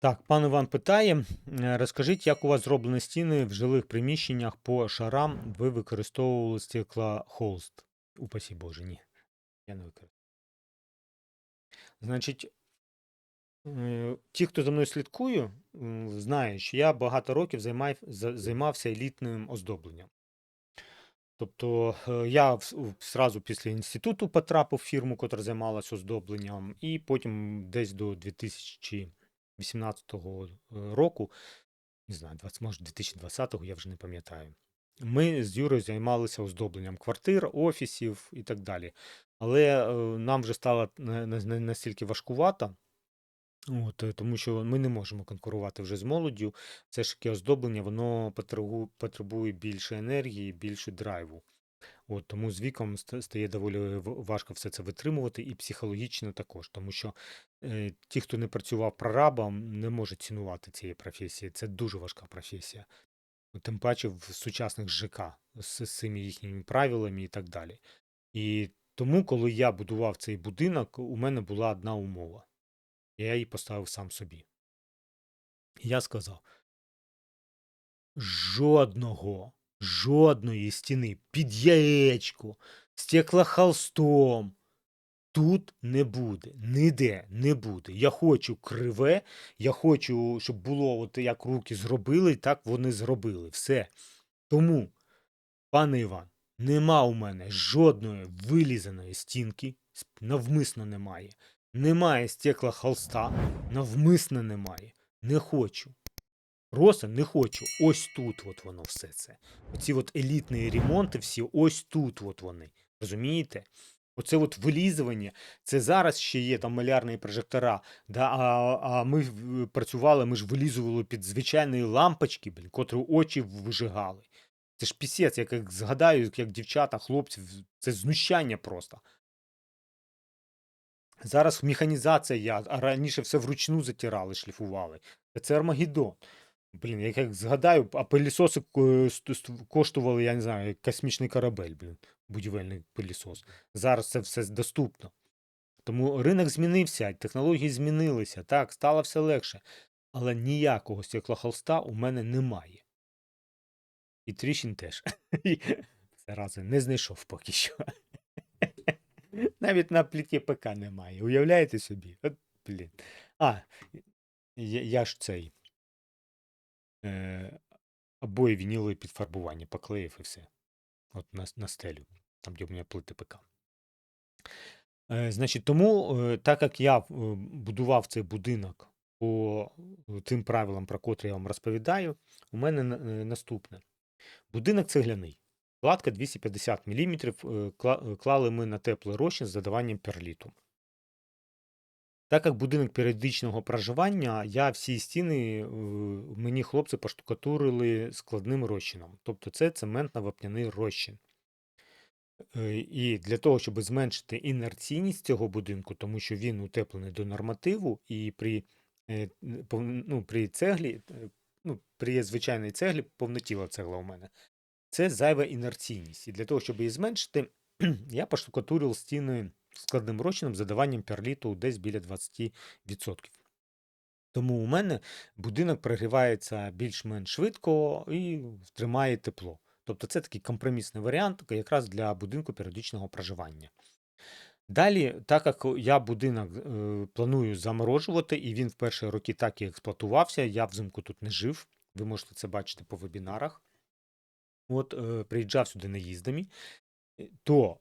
Так, пан Іван питає: е, розкажіть, як у вас зроблені стіни в жилих приміщеннях по шарам ви використовували стеклохолст? Упасі Боже, ні. Я не використовую. Значить, е, ті, хто за мною слідкує, знає, що я багато років займав, займався елітним оздобленням. Тобто е, я зразу після інституту потрапив в фірму, яка займалася оздобленням, і потім десь до 2018 року, не знаю, 20, може 2020-го, я вже не пам'ятаю. Ми з Юрою займалися оздобленням квартир, офісів і так далі. Але е, нам вже стало на- на- на- настільки важкувато, От, е, тому що ми не можемо конкурувати вже з молоддю. Все ж таки оздоблення, воно потребує більше енергії, більше драйву. От, тому з віком стає доволі важко все це витримувати, і психологічно також, тому що е, ті, хто не працював прорабом, не можуть цінувати цієї професії. Це дуже важка професія. Тим паче в сучасних ЖК з цими їхніми правилами і так далі. І тому, коли я будував цей будинок, у мене була одна умова. Я її поставив сам собі. Я сказав: жодного, жодної стіни під яєчко, стеклохолстом тут не буде. Ніде не буде. Я хочу криве, я хочу, щоб було, от як руки зробили, так вони зробили. Все. Тому, пане Іван, нема у мене жодної вилізаної стінки, навмисно немає. Немає стеклохолста, навмисно немає. Не хочу. Просто не хочу. Ось тут от воно все це. Оці от елітні ремонти всі, ось тут от вони. Розумієте? Оце от вилізування, це зараз ще є там малярні прожектора, да, а, а ми працювали, ми ж вилізували під звичайні лампочки, блін, котрі очі вижигали. Це ж пісець, як, як згадаю, як дівчата, хлопці, це знущання просто. Зараз механізація, а раніше все вручну затирали, шліфували. Це Армагеддон. Блін, як, як згадаю, а пилісоси ст- коштували, я не знаю, як космічний корабель, блін, будівельний пилісос. Зараз це все доступно. Тому ринок змінився, технології змінилися, так, стало все легше. Але ніякого стеклохолста у мене немає. І тріщин теж. Зарази не знайшов поки що. Навіть на пліті ПК немає. Уявляєте собі? От, блін. А, я, я ж цей. Е, обої вінілові під фарбування поклеїв і все. От на, на стелю, там, де у мене плити ПК. Е, значить, тому, е, так як я будував цей будинок по тим правилам, про котрі я вам розповідаю, у мене е, наступне. Будинок цегляний. Кладка 250 мм. Клали ми на теплий розчин з додаванням перліту. Так як будинок періодичного проживання, я всі стіни, е, мені хлопці поштукатурили складним розчином. Тобто це цементно-вапняний розчин. Е, І для того, щоб зменшити інерційність цього будинку, тому що він утеплений до нормативу, і при, е, ну, при цеглі, ну, при звичайній цеглі, повнотіла цегла у мене, це зайва інерційність. І для того, щоб її зменшити, я поштукатурив стіни складним розчином з додаванням перліту десь біля 20%. Тому у мене будинок прогрівається більш-менш швидко і тримає тепло. Тобто це такий компромісний варіант якраз для будинку періодичного проживання. Далі, так як я будинок е, планую заморожувати, і він в перші роки так і експлуатувався, я взимку тут не жив, ви можете це бачити по вебінарах. От е, приїжджав сюди наїздами, е, то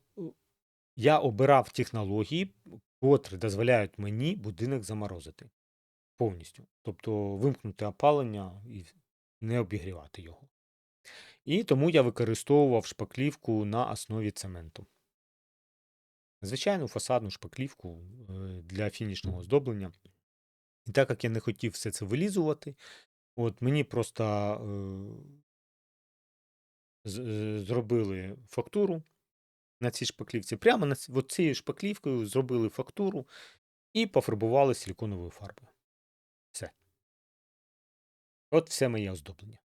я обирав технології, котрі дозволяють мені будинок заморозити повністю. Тобто вимкнути опалення і не обігрівати його. І тому я використовував шпаклівку на основі цементу. Звичайну фасадну шпаклівку е, для фінішного оздоблення. І так як я не хотів все це вилізувати, от мені просто е, зробили фактуру на цій шпаклівці. Прямо на цією шпаклівкою зробили фактуру і пофарбували силіконовою фарбою. Все. От все моє оздоблення.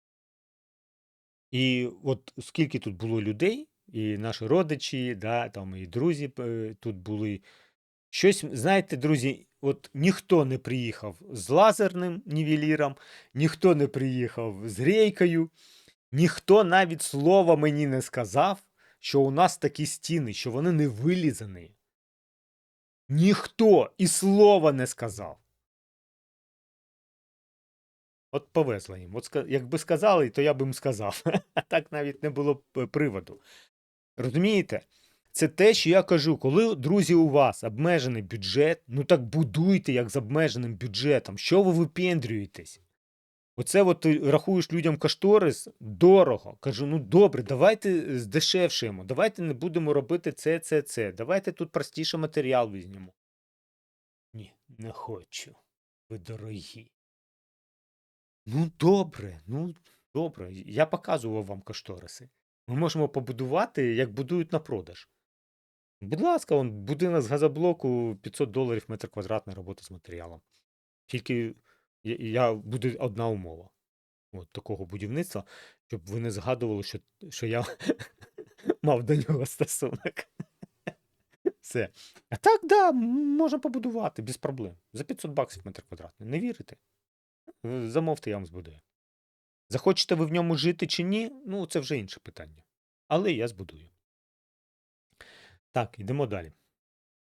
І от скільки тут було людей, і наші родичі, да, там і друзі е, тут були. Щось, знаєте, друзі, от ніхто не приїхав з лазерним нівеліром, ніхто не приїхав з рейкою, ніхто навіть слова мені не сказав, що у нас такі стіни, що вони не вилізані. Ніхто і слова не сказав. От повезло їм. От якби сказали, то я б їм сказав. А так навіть не було б е, приводу. Розумієте? Це те, що я кажу, коли, друзі, у вас обмежений бюджет, ну так будуйте як з обмеженим бюджетом. Що ви випендрюєтесь? Оце от ти рахуєш людям кошторис дорого. Кажу, ну добре, давайте здешевшуємо, давайте не будемо робити це, це, це. Давайте тут простіше матеріал візьмемо. Ні, не хочу. Ви дорогі. Ну, добре, ну добре. Я показував вам кошториси. Ми можемо побудувати, як будують на продаж. Будь ласка, он будинок з газоблоку 500 доларів метр квадратний робота з матеріалом. Тільки я, буде одна умова. От такого будівництва, щоб ви не згадували, що, що я мав до нього стосунок. Все. А так, да, можна побудувати без проблем. За 500 баксів метр квадратний. Не вірите? Е, Замовте, я вам збудую. Захочете ви в ньому жити чи ні, ну це вже інше питання. Але я збудую. Так, йдемо далі.